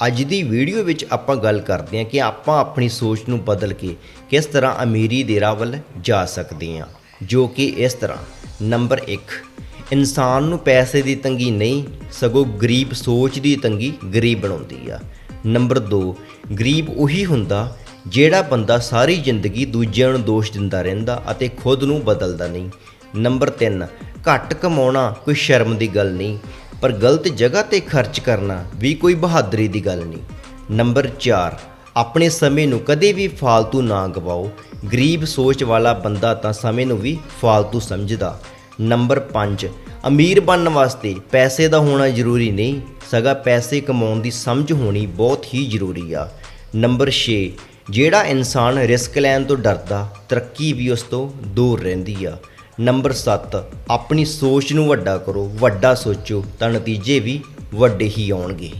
ਅੱਜ ਦੀ ਵੀਡੀਓ ਵਿੱਚ ਆਪਾਂ ਗੱਲ ਕਰਦੇ ਹਾਂ ਕਿ ਆਪਾਂ ਆਪਣੀ ਸੋਚ ਨੂੰ ਬਦਲ ਕੇ ਕਿਸ ਤਰ੍ਹਾਂ ਅਮੀਰੀ ਦੇ ਰਾਹ ਵੱਲ ਜਾ ਸਕਦੇ ਹਾਂ, ਜੋ ਕਿ ਇਸ ਤਰ੍ਹਾਂ। ਨੰਬਰ 1 ਇਨਸਾਨ ਨੂੰ ਪੈਸੇ ਦੀ ਤੰਗੀ ਨਹੀਂ, ਸਗੋਂ ਗਰੀਬ ਸੋਚ ਦੀ ਤੰਗੀ ਗਰੀਬ ਬਣਾਉਂਦੀ ਆ। ਨੰਬਰ 2 ਗਰੀਬ ਉਹੀ ਹੁੰਦਾ ਜਿਹੜਾ ਬੰਦਾ ਸਾਰੀ ਜ਼ਿੰਦਗੀ ਦੂਜਿਆਂ ਨੂੰ ਦੋਸ਼ ਦਿੰਦਾ ਰਹਿੰਦਾ ਅਤੇ ਖੁਦ ਨੂੰ ਬਦਲਦਾ ਨਹੀਂ। ਨੰਬਰ 3 ਘੱਟ ਕਮਾਉਣਾ ਕੋਈ ਸ਼ਰਮ ਦੀ ਗੱਲ ਨਹੀਂ। ਪਰ ਗਲਤ ਜਗ੍ਹਾ ਤੇ ਖਰਚ ਕਰਨਾ ਵੀ ਕੋਈ ਬਹਾਦਰੀ ਦੀ ਗੱਲ ਨਹੀਂ। ਨੰਬਰ 4 ਆਪਣੇ ਸਮੇਂ ਨੂੰ ਕਦੇ ਵੀ ਫਾਲਤੂ ਨਾ ਗਵਾਓ। ਗਰੀਬ ਸੋਚ ਵਾਲਾ ਬੰਦਾ ਤਾਂ ਸਮੇਂ ਨੂੰ ਵੀ ਫਾਲਤੂ ਸਮਝਦਾ। ਨੰਬਰ 5 ਅਮੀਰ ਬਣਨ ਵਾਸਤੇ ਪੈਸੇ ਦਾ ਹੋਣਾ ਜ਼ਰੂਰੀ ਨਹੀਂ। ਸਗਾ ਪੈਸੇ ਕਮਾਉਣ ਦੀ ਸਮਝ ਹੋਣੀ ਬਹੁਤ ਹੀ ਜ਼ਰੂਰੀ ਆ। ਨੰਬਰ 6 ਜਿਹੜਾ ਇਨਸਾਨ ਰਿਸਕ ਲੈਣ ਤੋਂ ਡਰਦਾ, ਤਰੱਕੀ ਵੀ ਉਸ ਤੋਂ ਦੂਰ ਰਹਿੰਦੀ ਆ। ਨੰਬਰ 7 ਆਪਣੀ ਸੋਚ ਨੂੰ ਵੱਡਾ ਕਰੋ, ਵੱਡਾ ਸੋਚੋ ਤਾਂ ਨਤੀਜੇ ਵੀ ਵੱਡੇ ਹੀ ਆਉਣਗੇ।